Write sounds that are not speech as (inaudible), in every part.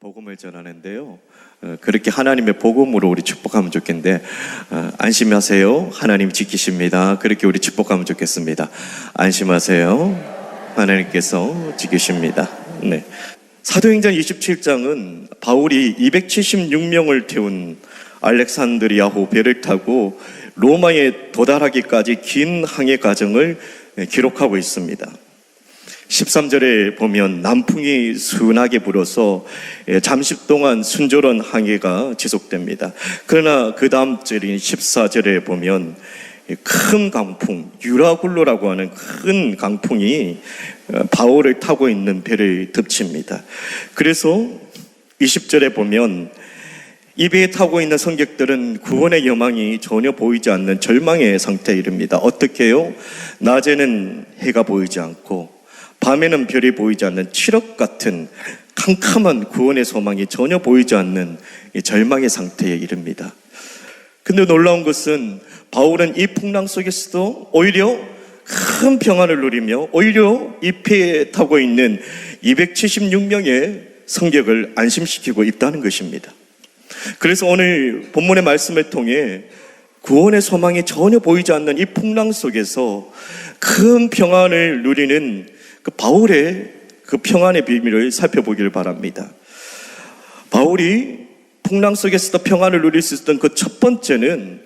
복음을 전하는데요. 어, 그렇게 하나님의 복음으로 우리 축복하면 좋겠는데 어, 안심하세요. 하나님 지키십니다. 그렇게 우리 축복하면 좋겠습니다. 안심하세요. 하나님께서 지키십니다. 네. 사도행전 27장은 바울이 276명을 태운 알렉산드리아호 배를 타고 로마에 도달하기까지 긴 항해 과정을 예, 기록하고 있습니다. 13절에 보면 남풍이 순하게 불어서 예, 잠시 동안 순조로운 항해가 지속됩니다. 그러나 그 다음 절인 14절에 보면 예, 큰 강풍, 유라굴로라고 하는 큰 강풍이 어, 바울을 타고 있는 배를 덮칩니다. 그래서 20절에 보면 이 배에 타고 있는 성객들은 구원의 여망이 전혀 보이지 않는 절망의 상태에 이릅니다. 어떻게요? 낮에는 해가 보이지 않고 밤에는 별이 보이지 않는 칠흑 같은 캄캄한 구원의 소망이 전혀 보이지 않는 이 절망의 상태에 이릅니다. 근데 놀라운 것은 바울은 이 풍랑 속에서도 오히려 큰 평안을 누리며 오히려 이 배에 타고 있는 276명의 성객을 안심시키고 있다는 것입니다. 그래서 오늘 본문의 말씀을 통해 구원의 소망이 전혀 보이지 않는 이 풍랑 속에서 큰 평안을 누리는 그 바울의 그 평안의 비밀을 살펴보기를 바랍니다. 바울이 풍랑 속에서도 평안을 누릴 수 있었던 그 첫 번째는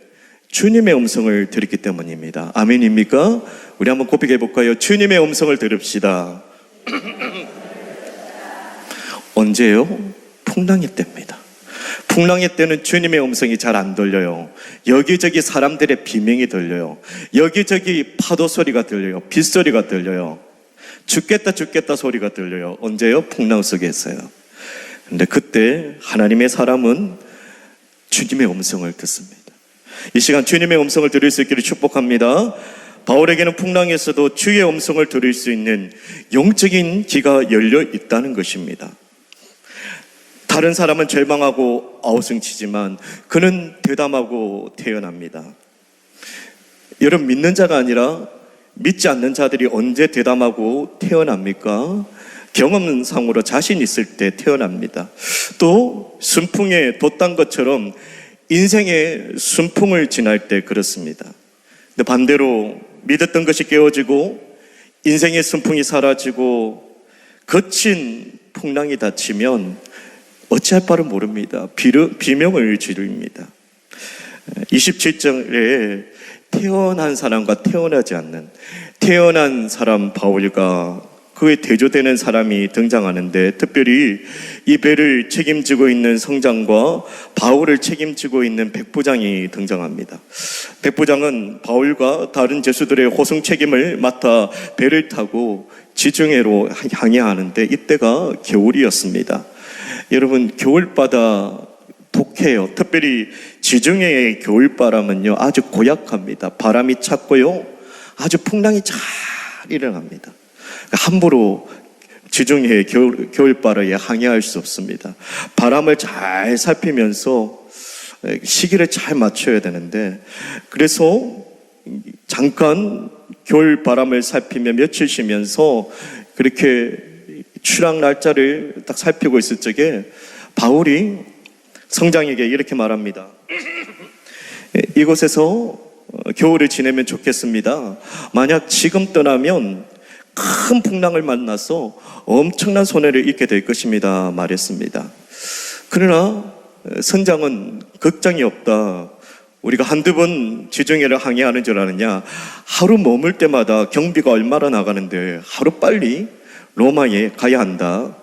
주님의 음성을 들었기 때문입니다. 아멘입니까? 우리 한번 고백해 볼까요? 주님의 음성을 들읍시다. (clears throat) 언제요? 풍랑의 때입니다. 풍랑의 때는 주님의 음성이 잘 안 들려요. 여기저기 사람들의 비명이 들려요. 여기저기 파도 소리가 들려요. 빗소리가 들려요. 죽겠다 죽겠다 소리가 들려요. 언제요? 풍랑 속에서요. 근데 그때 하나님의 사람은 주님의 음성을 듣습니다. 이 시간 주님의 음성을 들을 수 있기를 축복합니다. 바울에게는 풍랑에서도 주의 음성을 들을 수 있는 영적인 귀가 열려 있다는 것입니다. 다른 사람은 절망하고 아우성치지만 그는 대담하고 태어납니다. 여러분 믿는 자가 아니라 믿지 않는 자들이 언제 대담하고 태어납니까? 경험상으로 자신 있을 때 태어납니다. 또 순풍에 돛단 것처럼 인생의 순풍을 지날 때 그렇습니다. 근데 반대로 믿었던 것이 깨어지고 인생의 순풍이 사라지고 거친 풍랑이 닥치면 어찌할 바를 모릅니다. 비명을 지릅니다. 27절에 태어난 사람과 태어나지 않는 태어난 사람 바울과 그에 대조되는 사람이 등장하는데 특별히 이 배를 책임지고 있는 성장과 바울을 책임지고 있는 백부장이 등장합니다. 백부장은 바울과 다른 제수들의 호송 책임을 맡아 배를 타고 지중해로 향해 하는데 이때가 겨울이었습니다. 여러분 겨울바다 독해요. 특별히 지중해의 겨울바람은요 아주 고약합니다. 바람이 찼고요 아주 풍랑이 잘 일어납니다. 함부로 지중해 겨울, 겨울바다에 항해할 수 없습니다. 바람을 잘 살피면서 시기를 잘 맞춰야 되는데 그래서 잠깐 겨울 바람을 살피며 며칠 쉬면서 그렇게 출항 날짜를 딱 살피고 있을 적에 바울이 성장에게 이렇게 말합니다. 이곳에서 겨울을 지내면 좋겠습니다. 만약 지금 떠나면 큰 풍랑을 만나서 엄청난 손해를 입게 될 것입니다. 말했습니다. 그러나 선장은 걱정이 없다. 우리가 한두 번 지중해를 항해하는 줄 아느냐? 하루 머물 때마다 경비가 얼마나 나가는데 하루 빨리 로마에 가야 한다.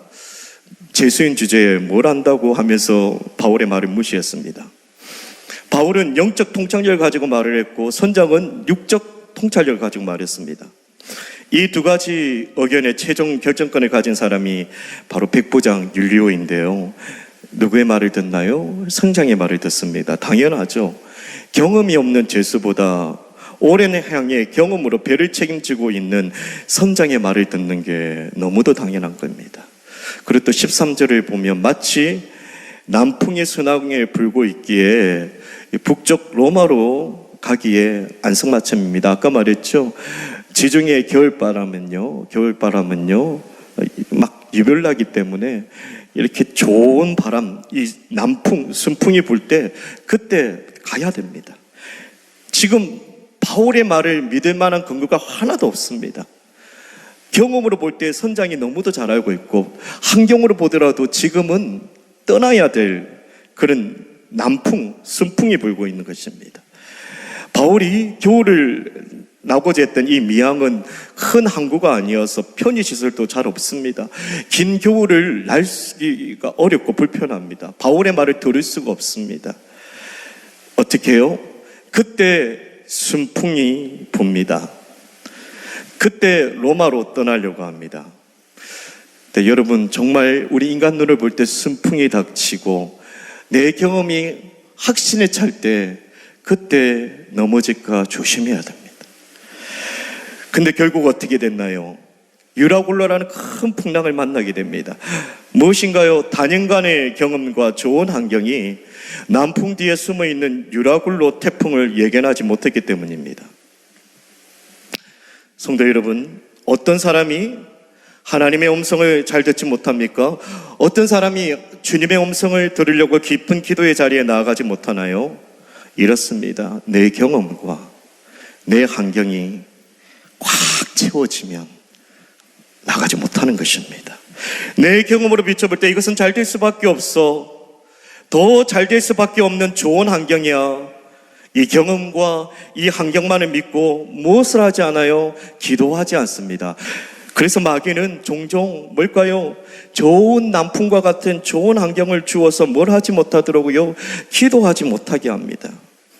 재수인 주제에 뭘 안다고 하면서 바울의 말을 무시했습니다. 바울은 영적 통찰력을 가지고 말을 했고 선장은 육적 통찰력을 가지고 말했습니다. 이 두 가지 의견의 최종 결정권을 가진 사람이 바로 백부장 율리오인데요. 누구의 말을 듣나요? 선장의 말을 듣습니다. 당연하죠. 경험이 없는 죄수보다 오랜 향해 경험으로 배를 책임지고 있는 선장의 말을 듣는 게 너무도 당연한 겁니다. 그리고 또 13절을 보면 마치 남풍이 순항에 불고 있기에 북쪽 로마로 가기에 안성맞춤입니다. 아까 말했죠. 지중해 겨울바람은요, 겨울바람은요, 막 유별나기 때문에 이렇게 좋은 바람, 이 남풍, 순풍이 불 때 그때 가야 됩니다. 지금 바울의 말을 믿을 만한 근거가 하나도 없습니다. 경험으로 볼 때 선장이 너무도 잘 알고 있고 환경으로 보더라도 지금은 떠나야 될 그런 남풍, 순풍이 불고 있는 것입니다. 바울이 겨울을 나고자 했던 이 미항은 큰 항구가 아니어서 편의시설도 잘 없습니다. 긴 겨울을 날기가 어렵고 불편합니다. 바울의 말을 들을 수가 없습니다. 어떻게 해요? 그때 순풍이 붑니다. 그때 로마로 떠나려고 합니다. 네, 여러분 정말 우리 인간 눈을 볼 때 순풍이 닥치고 내 경험이 확신에 찰 때 그때 넘어질까 조심해야 됩니다. 근데 결국 어떻게 됐나요? 유라굴로라는 큰 풍랑을 만나게 됩니다. 무엇인가요? 단연간의 경험과 좋은 환경이 남풍 뒤에 숨어 있는 유라굴로 태풍을 예견하지 못했기 때문입니다. 성도 여러분, 어떤 사람이 하나님의 음성을 잘 듣지 못합니까? 어떤 사람이 주님의 음성을 들으려고 깊은 기도의 자리에 나아가지 못하나요? 이렇습니다. 내 경험과 내 환경이 꽉 채워지면 나가지 못하는 것입니다. 내 경험으로 비춰볼 때 이것은 잘 될 수밖에 없어. 더 잘 될 수밖에 없는 좋은 환경이야. 이 경험과 이 환경만을 믿고 무엇을 하지 않아요? 기도하지 않습니다. 그래서 마귀는 종종 뭘까요? 좋은 남풍과 같은 좋은 환경을 주어서 뭘 하지 못하더라고요? 기도하지 못하게 합니다.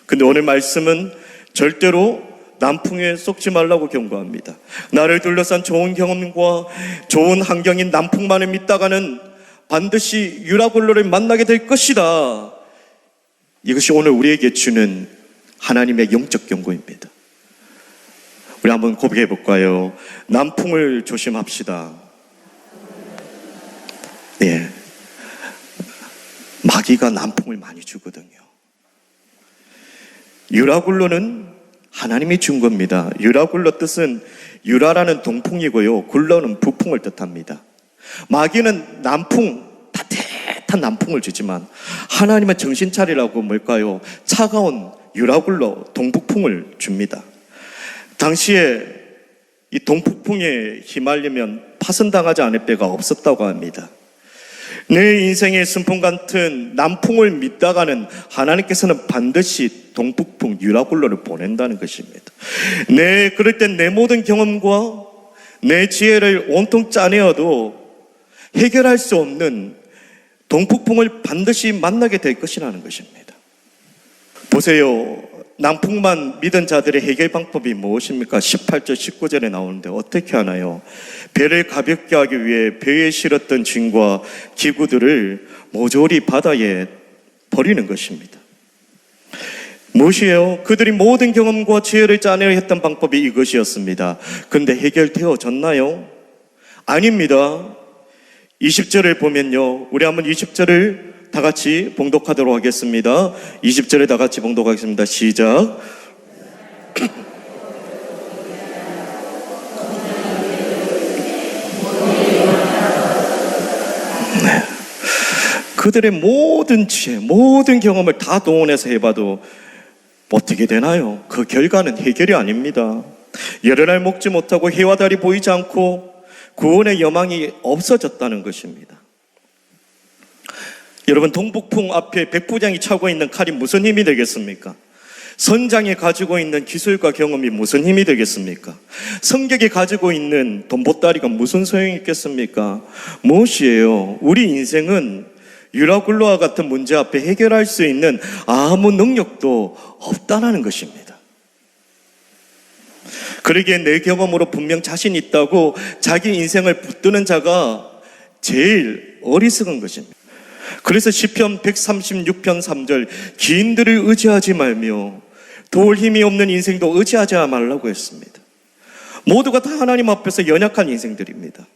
근데 오늘 말씀은 절대로 남풍에 쏙지 말라고 경고합니다. 나를 둘러싼 좋은 경험과 좋은 환경인 남풍만을 믿다가는 반드시 유라굴로를 만나게 될 것이다. 이것이 오늘 우리에게 주는 하나님의 영적 경고입니다. 우리 한번 고백해 볼까요? 남풍을 조심합시다. 예. 마귀가 남풍을 많이 주거든요. 유라굴로는 하나님이 준 겁니다. 유라굴로 뜻은 유라라는 동풍이고요. 굴러는 부풍을 뜻합니다. 마귀는 남풍, 따뜻한 남풍을 주지만 하나님은 정신 차리라고 뭘까요? 차가운 유라굴로 동북풍을 줍니다. 당시에 이 동북풍에 휘말리면 파손당하지 않을 때가 없었다고 합니다. 내 인생의 순풍 같은 남풍을 믿다가는 하나님께서는 반드시 동북풍 유라굴로를 보낸다는 것입니다. 내 그럴 땐 내 모든 경험과 내 지혜를 온통 짜내어도 해결할 수 없는 동북풍을 반드시 만나게 될 것이라는 것입니다. 보세요. 남풍만 믿은 자들의 해결 방법이 무엇입니까? 18절, 19절에 나오는데 어떻게 하나요? 배를 가볍게 하기 위해 배에 실었던 짐과 기구들을 모조리 바다에 버리는 것입니다. 무엇이에요? 그들이 모든 경험과 지혜를 짜내려 했던 방법이 이것이었습니다. 근데 해결되어졌나요? 아닙니다. 20절을 보면요. 우리 한번 20절을 다 같이 봉독하도록 하겠습니다. 20절에 다 같이 봉독하겠습니다. 시작. 네. 그들의 모든 지혜, 모든 경험을 다 동원해서 해봐도 어떻게 되나요? 그 결과는 해결이 아닙니다. 여러 날 먹지 못하고 해와 달이 보이지 않고 구원의 여망이 없어졌다는 것입니다. 여러분 동북풍 앞에 백부장이 차고 있는 칼이 무슨 힘이 되겠습니까? 선장이 가지고 있는 기술과 경험이 무슨 힘이 되겠습니까? 성격이 가지고 있는 돈보따리가 무슨 소용이 있겠습니까? 무엇이에요? 우리 인생은 유라굴로와 같은 문제 앞에 해결할 수 있는 아무 능력도 없다는 것입니다. 그러기에 내 경험으로 분명 자신 있다고 자기 인생을 붙드는 자가 제일 어리석은 것입니다. 그래서 시편 136편 3절 기인들을 의지하지 말며 도울 힘이 없는 인생도 의지하지 말라고 했습니다. 모두가 다 하나님 앞에서 연약한 인생들입니다.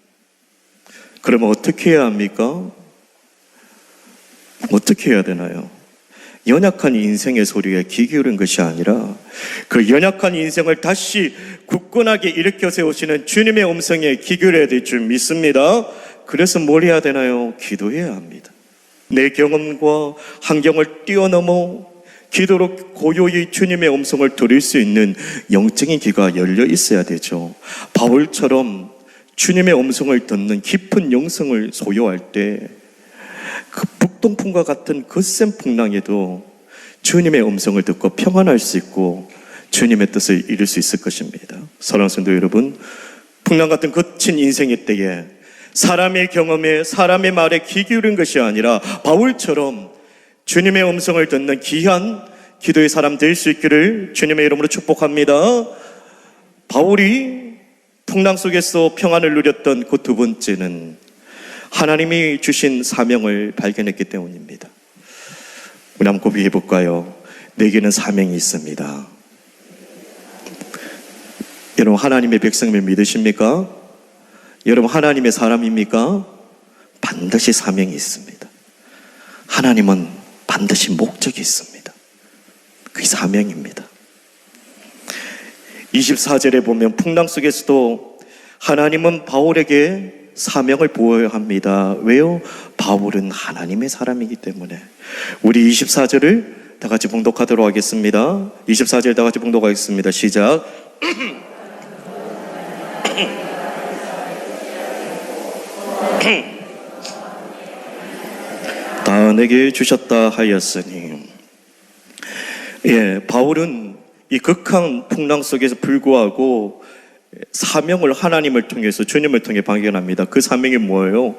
그러면 어떻게 해야 합니까? 어떻게 해야 되나요? 연약한 인생의 소리에 귀 기울인 것이 아니라 그 연약한 인생을 다시 굳건하게 일으켜 세우시는 주님의 음성에 귀 기울여야 될 줄 믿습니다. 그래서 뭘 해야 되나요? 기도해야 합니다. 내 경험과 환경을 뛰어넘어 기도로 고요히 주님의 음성을 들을 수 있는 영적인 귀가 열려 있어야 되죠. 바울처럼 주님의 음성을 듣는 깊은 영성을 소유할 때 그 북동풍과 같은 거센 풍랑에도 주님의 음성을 듣고 평안할 수 있고 주님의 뜻을 이룰 수 있을 것입니다. 사랑하는 성도 여러분, 풍랑 같은 거친 인생의 때에 사람의 경험에 사람의 말에 귀 기울인 것이 아니라 바울처럼 주님의 음성을 듣는 귀한 기도의 사람 될 수 있기를 주님의 이름으로 축복합니다. 바울이 풍랑 속에서 평안을 누렸던 그 두 번째는 하나님이 주신 사명을 발견했기 때문입니다. 우리 한번 고백해 볼까요? 내게는 사명이 있습니다. 여러분 하나님의 백성을 믿으십니까? 여러분 하나님의 사람입니까? 반드시 사명이 있습니다. 하나님은 반드시 목적이 있습니다. 그게 사명입니다. 24절에 보면 풍랑 속에서도 하나님은 바울에게 사명을 부여합니다. 왜요? 바울은 하나님의 사람이기 때문에. 우리 24절을 다 같이 봉독하도록 하겠습니다. 24절 다 같이 봉독하겠습니다. 시작. (clears throat) 다 내게 주셨다 하였으니. 예, 바울은 이 극한 풍랑 속에서 불구하고 사명을 하나님을 통해서 주님을 통해 발견합니다. 그 사명이 뭐예요?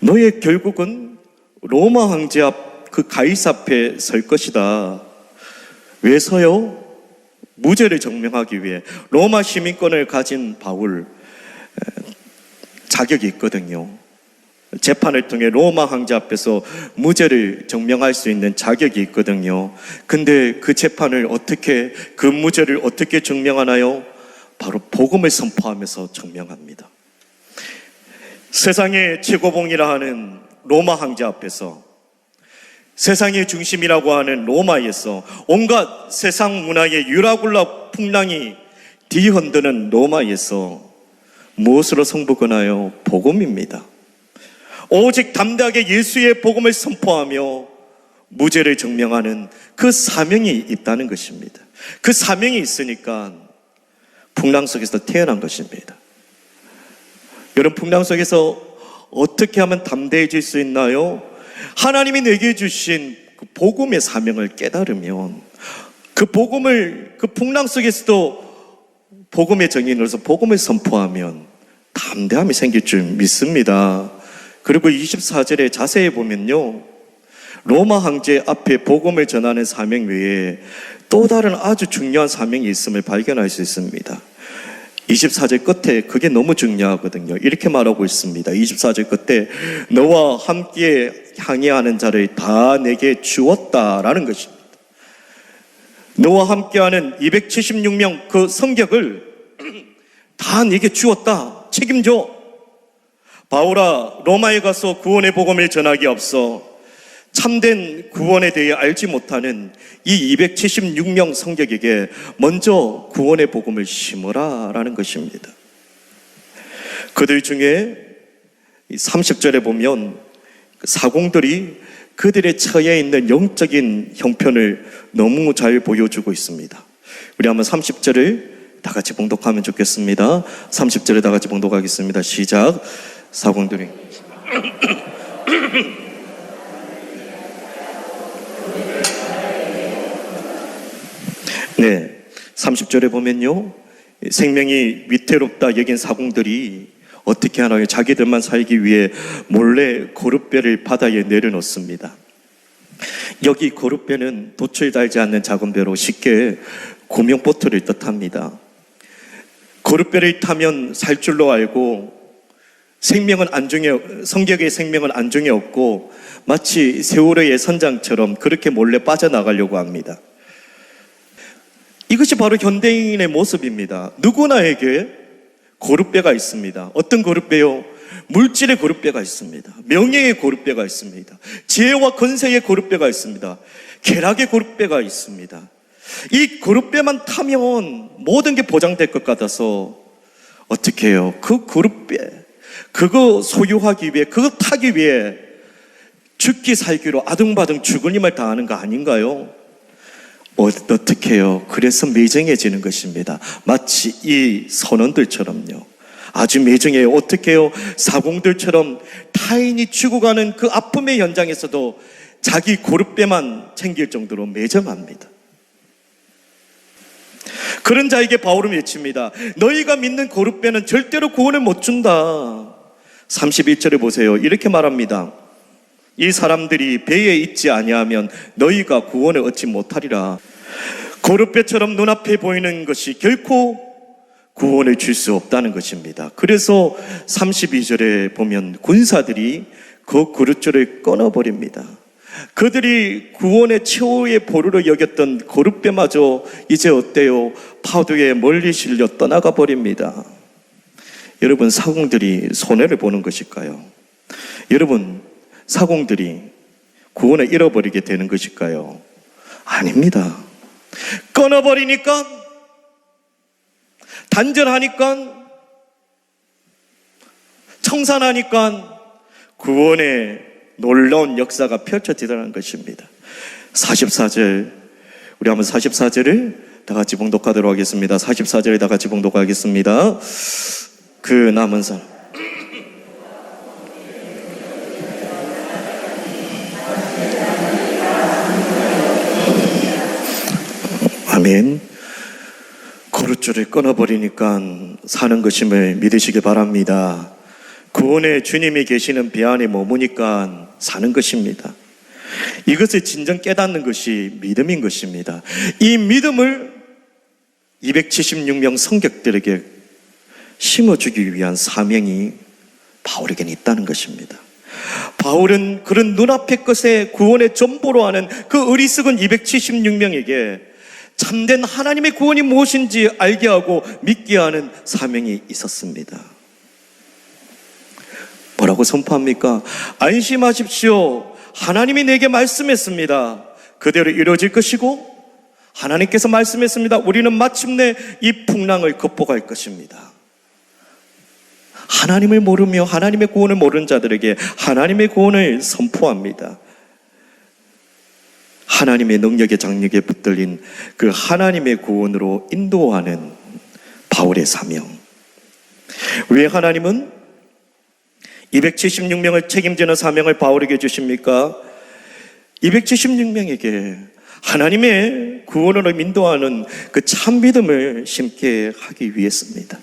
너의 결국은 로마 황제 앞 그 가이사 앞에 설 것이다. 왜 서요? 무죄를 증명하기 위해 로마 시민권을 가진 바울 에, 자격이 있거든요. 재판을 통해 로마 황제 앞에서 무죄를 증명할 수 있는 자격이 있거든요. 근데 그 재판을 어떻게, 그 무죄를 어떻게 증명하나요? 바로 복음을 선포하면서 증명합니다. 세상의 최고봉이라 하는 로마 황제 앞에서 세상의 중심이라고 하는 로마에서 온갖 세상 문화의 유라굴라 풍랑이 뒤흔드는 로마에서 무엇으로 성부거나요? 복음입니다. 오직 담대하게 예수의 복음을 선포하며 무죄를 증명하는 그 사명이 있다는 것입니다. 그 사명이 있으니까 풍랑 속에서 태어난 것입니다. 여러분, 풍랑 속에서 어떻게 하면 담대해질 수 있나요? 하나님이 내게 주신 그 복음의 사명을 깨달으면 그 복음을 그 풍랑 속에서도 복음의 정인으로서 복음을 선포하면 담대함이 생길 줄 믿습니다. 그리고 24절에 자세히 보면요. 로마 황제 앞에 복음을 전하는 사명 외에 또 다른 아주 중요한 사명이 있음을 발견할 수 있습니다. 24절 끝에 그게 너무 중요하거든요. 이렇게 말하고 있습니다. 24절 끝에 너와 함께 항해하는 자를 다 내게 주었다라는 것입니다. 너와 함께하는 276명 그 성격을 (clears throat) 다 내게 주었다. 책임져. 바울아 로마에 가서 구원의 복음을 전하기 앞서 참된 구원에 대해 알지 못하는 이 276명 성격에게 먼저 구원의 복음을 심으라 라는 것입니다. 그들 중에 30절에 보면 사공들이 그들의 처해 있는 영적인 형편을 너무 잘 보여주고 있습니다. 우리 한번 30절을 다 같이 봉독하면 좋겠습니다. 30절을 다 같이 봉독하겠습니다. 시작. 사공들이 네. 30절에 보면요. 생명이 위태롭다 여긴 사공들이 어떻게 하나요? 자기들만 살기 위해 몰래 고룻배를 바다에 내려놓습니다. 여기 고룻배는 돛을 달지 않는 작은 배로 쉽게 고명보트를 뜻합니다. 고룻배를 타면 살 줄로 알고 생명은 안중에 성격의 생명은 안중에 없고 마치 세월의 선장처럼 그렇게 몰래 빠져나가려고 합니다. 이것이 바로 현대인의 모습입니다. 누구나에게 고룻배가 있습니다. 어떤 고룻배요? 물질의 고룻배가 있습니다. 명예의 고룻배가 있습니다. 지혜와 건세의 고룻배가 있습니다. 쾌락의 고룻배가 있습니다. 이 고룻배만 타면 모든 게 보장될 것 같아서 어떻게 해요? 그 고룻배, 그거 소유하기 위해, 그거 타기 위해 죽기 살기로 아둥바둥 죽을 힘을 다하는 거 아닌가요? 어, 어떻게 해요? 그래서 매정해지는 것입니다. 마치 이 선원들처럼요. 아주 매정해요. 어떻게 해요? 사공들처럼 타인이 죽어가는 그 아픔의 현장에서도 자기 고르빼만 챙길 정도로 매정합니다. 그런 자에게 바울은 외칩니다. 너희가 믿는 고르빼는 절대로 구원을 못 준다. 31절에 보세요. 이렇게 말합니다. 이 사람들이 배에 있지 아니하면 너희가 구원을 얻지 못하리라. 고르빼처럼 눈앞에 보이는 것이 결코 구원을 줄 수 없다는 것입니다. 그래서 32절에 보면 군사들이 그 그릇줄을 끊어버립니다. 그들이 구원의 최후의 보루로 여겼던 고르빼마저 이제 어때요? 파도에 멀리 실려 떠나가 버립니다. 여러분 사공들이 손해를 보는 것일까요? 여러분 사공들이 구원을 잃어버리게 되는 것일까요? 아닙니다. 끊어버리니까 단절하니까 청산하니까 구원의 놀라운 역사가 펼쳐지다는 것입니다. 44절 우리 한번 44절을 다 같이 봉독하도록 하겠습니다. 44절에 다 같이 봉독하겠습니다. 그 남은 사람 아멘. 고루줄을 끊어버리니까 사는 것임을 믿으시기 바랍니다. 구원의 주님이 계시는 배 안에 머무니까 사는 것입니다. 이것을 진정 깨닫는 것이 믿음인 것입니다. 이 믿음을 276명 성격들에게 심어주기 위한 사명이 바울에게는 있다는 것입니다. 바울은 그런 눈앞의 것에 구원의 전보로 하는 그 어리석은 276명에게 참된 하나님의 구원이 무엇인지 알게 하고 믿게 하는 사명이 있었습니다. 뭐라고 선포합니까? 안심하십시오. 하나님이 내게 말씀했습니다. 그대로 이루어질 것이고 하나님께서 말씀했습니다. 우리는 마침내 이 풍랑을 극복할 것입니다. 하나님을 모르며 하나님의 구원을 모르는 자들에게 하나님의 구원을 선포합니다. 하나님의 능력의 장력에 붙들린 그 하나님의 구원으로 인도하는 바울의 사명. 왜 하나님은 276명을 책임지는 사명을 바울에게 주십니까? 276명에게 하나님의 구원으로 인도하는 그 참 믿음을 심게 하기 위해서입니다.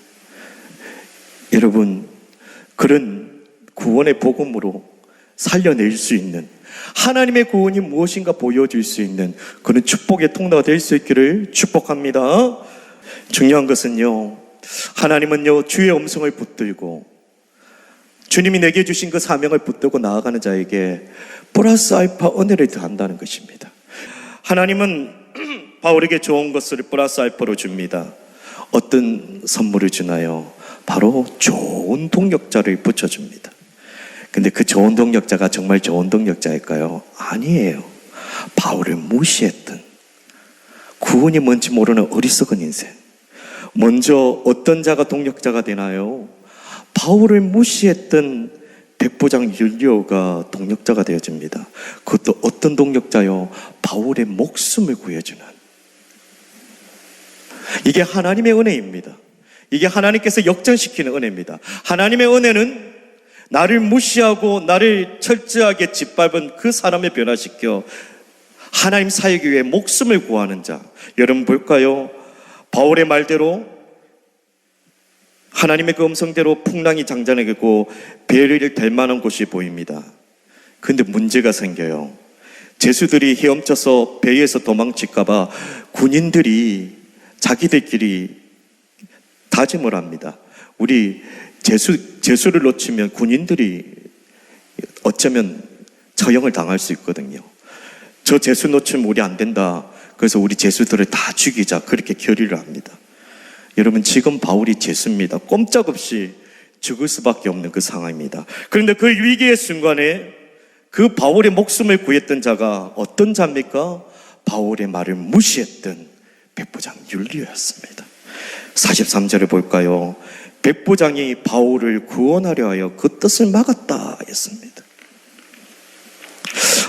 여러분, 그런 구원의 복음으로 살려낼 수 있는 하나님의 구원이 무엇인가 보여줄 수 있는 그런 축복의 통로가 될 수 있기를 축복합니다. 중요한 것은요, 하나님은요, 주의 음성을 붙들고 주님이 내게 주신 그 사명을 붙들고 나아가는 자에게 플러스 알파 은혜를 더한다는 것입니다. 하나님은 (clears throat) 바울에게 좋은 것을 플러스 알파로 줍니다. 어떤 선물을 주나요? 바로 좋은 동력자를 붙여줍니다. 근데 그 좋은 동력자가 정말 좋은 동력자일까요? 아니에요. 바울을 무시했던 구원이 뭔지 모르는 어리석은 인생. 먼저 어떤 자가 동력자가 되나요? 바울을 무시했던 백부장 율리오가 동력자가 되어집니다. 그것도 어떤 동력자요? 바울의 목숨을 구해주는. 이게 하나님의 은혜입니다. 이게 하나님께서 역전시키는 은혜입니다. 하나님의 은혜는 나를 무시하고 나를 철저하게 짓밟은 그 사람을 변화시켜 하나님 사역을 위해 목숨을 구하는 자. 여러분 볼까요? 바울의 말대로 하나님의 그 음성대로 풍랑이 장전하고 배를 댈 만한 곳이 보입니다. 근데 문제가 생겨요. 제수들이 헤엄쳐서 배에서 도망칠까봐 군인들이 자기들끼리 다짐을 합니다. 우리 제수, 제수를 놓치면 군인들이 어쩌면 처형을 당할 수 있거든요. 저 제수 놓치면 우리 안 된다. 그래서 우리 제수들을 다 죽이자. 그렇게 결의를 합니다. 여러분, 지금 바울이 제수입니다. 꼼짝없이 죽을 수밖에 없는 그 상황입니다. 그런데 그 위기의 순간에 그 바울의 목숨을 구했던 자가 어떤 자입니까? 바울의 말을 무시했던 백부장 율리오였습니다. 43절을 볼까요? 백부장이 바울을 구원하려 하여 그 뜻을 막았다 했습니다.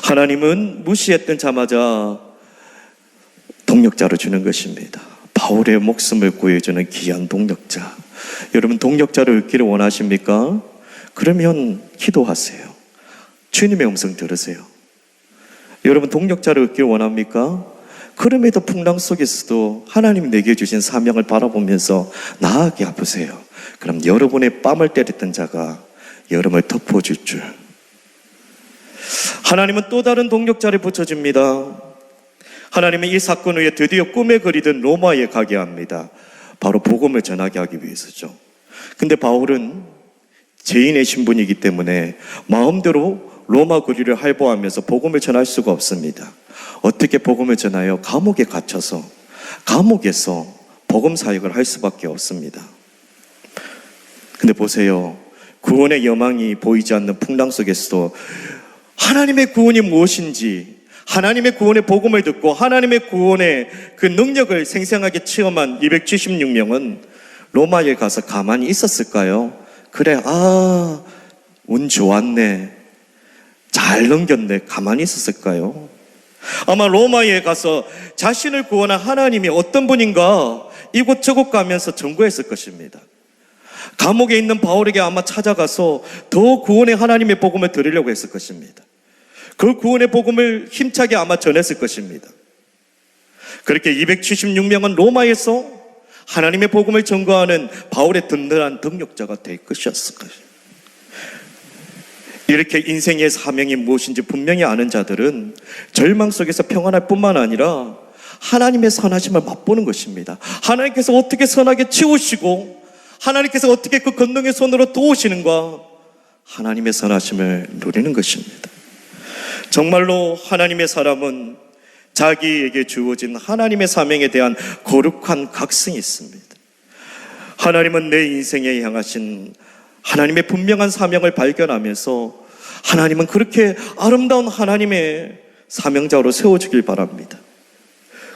하나님은 무시했던 자마자 동력자로 주는 것입니다. 바울의 목숨을 구해주는 귀한 동력자. 여러분 동력자를 얻기를 원하십니까? 그러면 기도하세요. 주님의 음성 들으세요. 여러분 동력자를 얻기를 원합니까? 그럼에도 풍랑 속에서도 하나님 내게 주신 사명을 바라보면서 나아게 아프세요. 그럼 여러분의 뺨을 때렸던 자가 여러분을 덮어줄 줄. 하나님은 또 다른 동력자를 붙여줍니다. 하나님은 이 사건 후에 드디어 꿈에 그리던 로마에 가게 합니다. 바로 복음을 전하게 하기 위해서죠. 근데 바울은 죄인의 신분이기 때문에 마음대로 로마 거리를 할보하면서 복음을 전할 수가 없습니다. 어떻게 복음을 전하여 감옥에 갇혀서 감옥에서 복음 사역을 할 수밖에 없습니다. 근데 보세요. 구원의 여망이 보이지 않는 풍랑 속에서도 하나님의 구원이 무엇인지 하나님의 구원의 복음을 듣고 하나님의 구원의 그 능력을 생생하게 체험한 276명은 로마에 가서 가만히 있었을까요? 그래, 아, 운 좋았네. 잘 넘겼네. 가만히 있었을까요? 아마 로마에 가서 자신을 구원한 하나님이 어떤 분인가 이곳저곳 가면서 전구했을 것입니다. 감옥에 있는 바울에게 아마 찾아가서 더 구원의 하나님의 복음을 드리려고 했을 것입니다. 그 구원의 복음을 힘차게 아마 전했을 것입니다. 그렇게 276명은 로마에서 하나님의 복음을 전거하는 바울의 든든한 등력자가 될 것이었을 것입니다. 이렇게 인생의 사명이 무엇인지 분명히 아는 자들은 절망 속에서 평안할 뿐만 아니라 하나님의 선하심을 맛보는 것입니다. 하나님께서 어떻게 선하게 치우시고 하나님께서 어떻게 그 건능의 손으로 도우시는가 하나님의 선하심을 누리는 것입니다. 정말로 하나님의 사람은 자기에게 주어진 하나님의 사명에 대한 거룩한 각성이 있습니다. 하나님은 내 인생에 향하신 하나님의 분명한 사명을 발견하면서 하나님은 그렇게 아름다운 하나님의 사명자로 세워주길 바랍니다.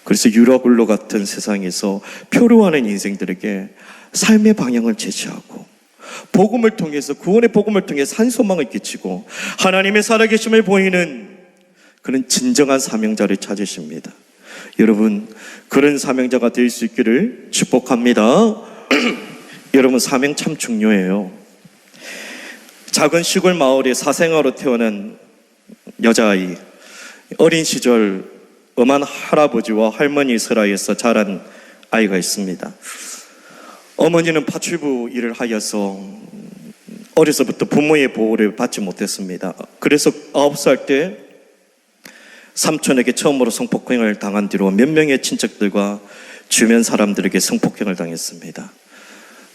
그래서 유라굴로 같은 세상에서 표류하는 인생들에게 삶의 방향을 제시하고 복음을 통해서 구원의 복음을 통해 산 소망을 끼치고 하나님의 살아계심을 보이는 그런 진정한 사명자를 찾으십니다. 여러분 그런 사명자가 될 수 있기를 축복합니다. (clears throat) 여러분 사명 참 중요해요. 작은 시골 마을에 사생아로 태어난 여자아이 어린 시절 엄한 할아버지와 할머니 슬하에서 자란 아이가 있습니다. 어머니는 파출부 일을 하여서 어려서부터 부모의 보호를 받지 못했습니다. 그래서 아홉 살 때 삼촌에게 처음으로 성폭행을 당한 뒤로 몇 명의 친척들과 주변 사람들에게 성폭행을 당했습니다.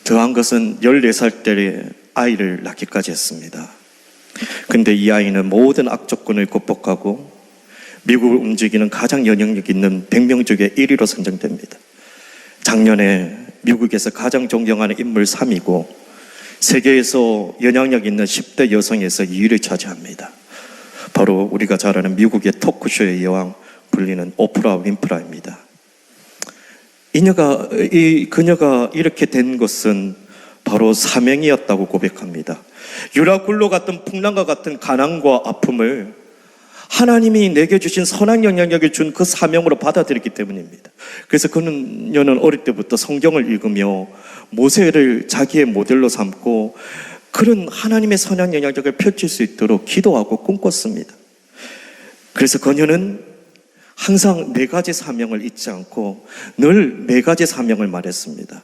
더한 것은 14살 때 아이를 낳기까지 했습니다. 근데 이 아이는 모든 악조건을 극복하고 미국을 움직이는 가장 영향력 있는 100명 중에 1위로 선정됩니다. 작년에 미국에서 가장 존경하는 인물 3위고 세계에서 영향력 있는 10대 여성에서 2위를 차지합니다. 바로 우리가 잘 아는 미국의 토크쇼의 여왕 불리는 오프라 윈프라입니다. 이녀가 이 그녀가 이렇게 된 것은 바로 사명이었다고 고백합니다. 유라굴로 같은 풍랑과 같은 가난과 아픔을 하나님이 내게 주신 선한 영향력을 준 그 사명으로 받아들였기 때문입니다. 그래서 그녀는 어릴 때부터 성경을 읽으며 모세를 자기의 모델로 삼고 그런 하나님의 선한 영향력을 펼칠 수 있도록 기도하고 꿈꿨습니다. 그래서 그녀는 항상 네 가지 사명을 잊지 않고 늘 네 가지 사명을 말했습니다.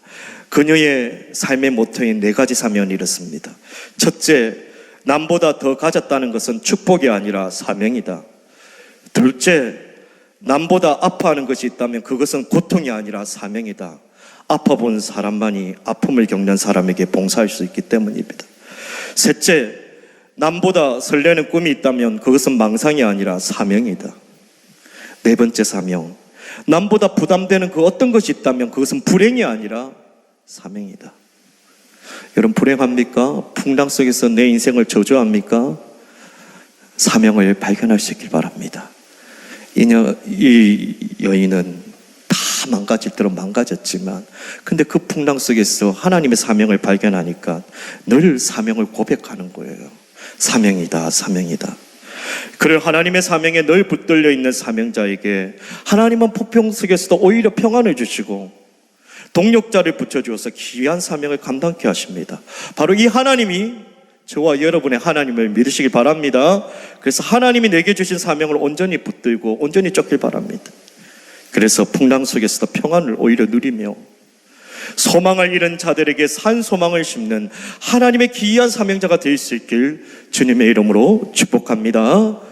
그녀의 삶의 모토인 네 가지 사명은 이렇습니다. 첫째, 남보다 더 가졌다는 것은 축복이 아니라 사명이다. 둘째, 남보다 아파하는 것이 있다면 그것은 고통이 아니라 사명이다. 아파본 사람만이 아픔을 겪는 사람에게 봉사할 수 있기 때문입니다. 셋째, 남보다 설레는 꿈이 있다면 그것은 망상이 아니라 사명이다. 네 번째 사명, 남보다 부담되는 그 어떤 것이 있다면 그것은 불행이 아니라 사명이다. 여러분 불행합니까? 풍랑 속에서 내 인생을 저주합니까? 사명을 있길 바랍니다. 이, 여, 이 여인은 다 망가질 대로 망가졌지만, 근데 그 풍랑 속에서 하나님의 사명을 발견하니까 늘 사명을 고백하는 거예요. 사명이다, 사명이다. 그래 하나님의 사명에 늘 붙들려 있는 사명자에게 하나님은 폭풍 속에서도 오히려 평안을 주시고 동력자를 붙여주어서 귀한 사명을 감당케 하십니다. 바로 이 하나님이 저와 여러분의 하나님을 믿으시길 바랍니다. 그래서 하나님이 내게 주신 사명을 온전히 붙들고 온전히 쫓길 바랍니다. 그래서 풍랑 속에서도 평안을 오히려 누리며 소망을 잃은 자들에게 산 소망을 심는 하나님의 기이한 사명자가 될 수 있길 주님의 이름으로 축복합니다.